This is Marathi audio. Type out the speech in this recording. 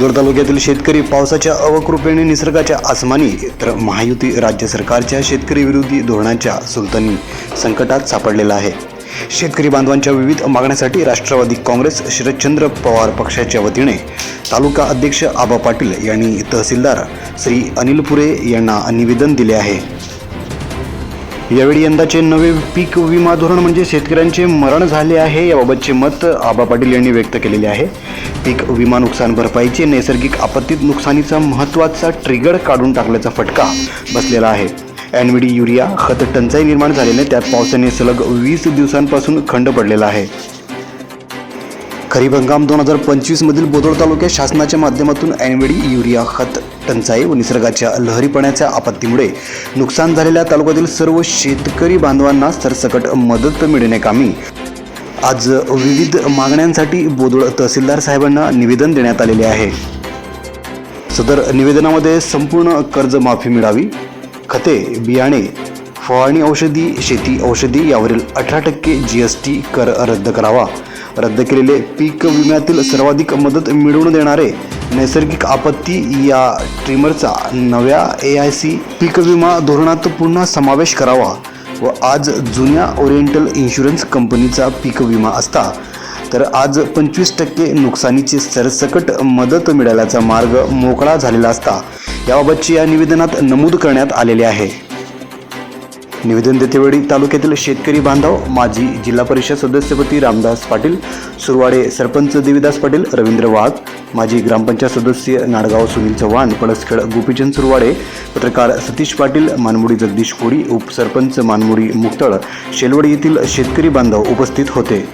भोदर तालुक्यातील शेतकरी पावसाच्या अवकृपेने निसर्गाच्या आसमानी तर महायुती राज्य सरकारच्या शेतकरी विरोधी धोरणाच्या सुलतानी संकटात सापडलेला आहे. शेतकरी बांधवांच्या विविध मागण्यासाठी राष्ट्रवादी काँग्रेस शरदचंद्र पवार पक्षाच्या वतीने तालुका अध्यक्ष आबा पाटील यांनी तहसीलदार श्री अनिल पुरे यांना निवेदन दिले आहे. यावेळी यंदाचे नवे पीक विमा धोरण म्हणजे शेतकऱ्यांचे मरण झाले आहे याबाबतचे मत आबा पाटील यांनी व्यक्त केलेले आहे. पीक विमा नुकसान भरपाईचे नैसर्गिक आपत्तीत नुकसानीचा महत्त्वाचा ट्रिगर काढून टाकल्याचा फटका बसलेला आहे. एनव्हीडी युरिया खत टंचाई निर्माण झाल्याने त्यात पावसाने सलग वीस दिवसांपासून खंड पडलेला आहे. खरीप हंगाम दोन हजार पंचवीसमधील बोदोड तालुक्यात शासनाच्या माध्यमातून ऐनवेळी युरिया खत टंचाई व निसर्गाच्या लहरीपणाच्या आपत्तीमुळे नुकसान झालेल्या तालुक्यातील सर्व शेतकरी बांधवांना सरसकट मदत मिळण्याकामी आज विविध मागण्यांसाठी बोदोड तहसीलदार साहेबांना निवेदन देण्यात आलेले आहे. सदर निवेदनामध्ये संपूर्ण कर्जमाफी मिळावी खते बियाणे फवारणी औषधी शेती औषधी यावरील अठरा टक्के जी एस टी कर रद्द करावा. रद्द केलेले पीक विम्यातील सर्वाधिक मदत मिळवून देणारे नैसर्गिक आपत्ती या ट्रिमरचा नव्या ए आय सी पीक विमा धोरणात पुन्हा समावेश करावा व आज जुन्या ओरिएंटल इन्शुरन्स कंपनीचा पीक विमा असता. तर आज पंचवीस टक्के नुकसानीची सरसकट मदत मिळाल्याचा मार्ग मोकळा झालेला असता. याबाबतची या निवेदनात नमूद करण्यात आलेले आहे. निवेदन देतेवेळी तालुक्यातील शेतकरी बांधव माजी जिल्हा परिषद सदस्यपती रामदास पाटील सुरवाडे सरपंच देवीदास पाटील रवींद्र वाघ माजी ग्रामपंचायत सदस्य नाडगाव सुनील चव्हाण पळसखेड गोपीचंद सुरवाडे पत्रकार सतीश पाटील मानमुडी जगदीश कोडी उपसरपंच मानमुडी मुक्तळ शेलवड येथील शेतकरी बांधव उपस्थित होते.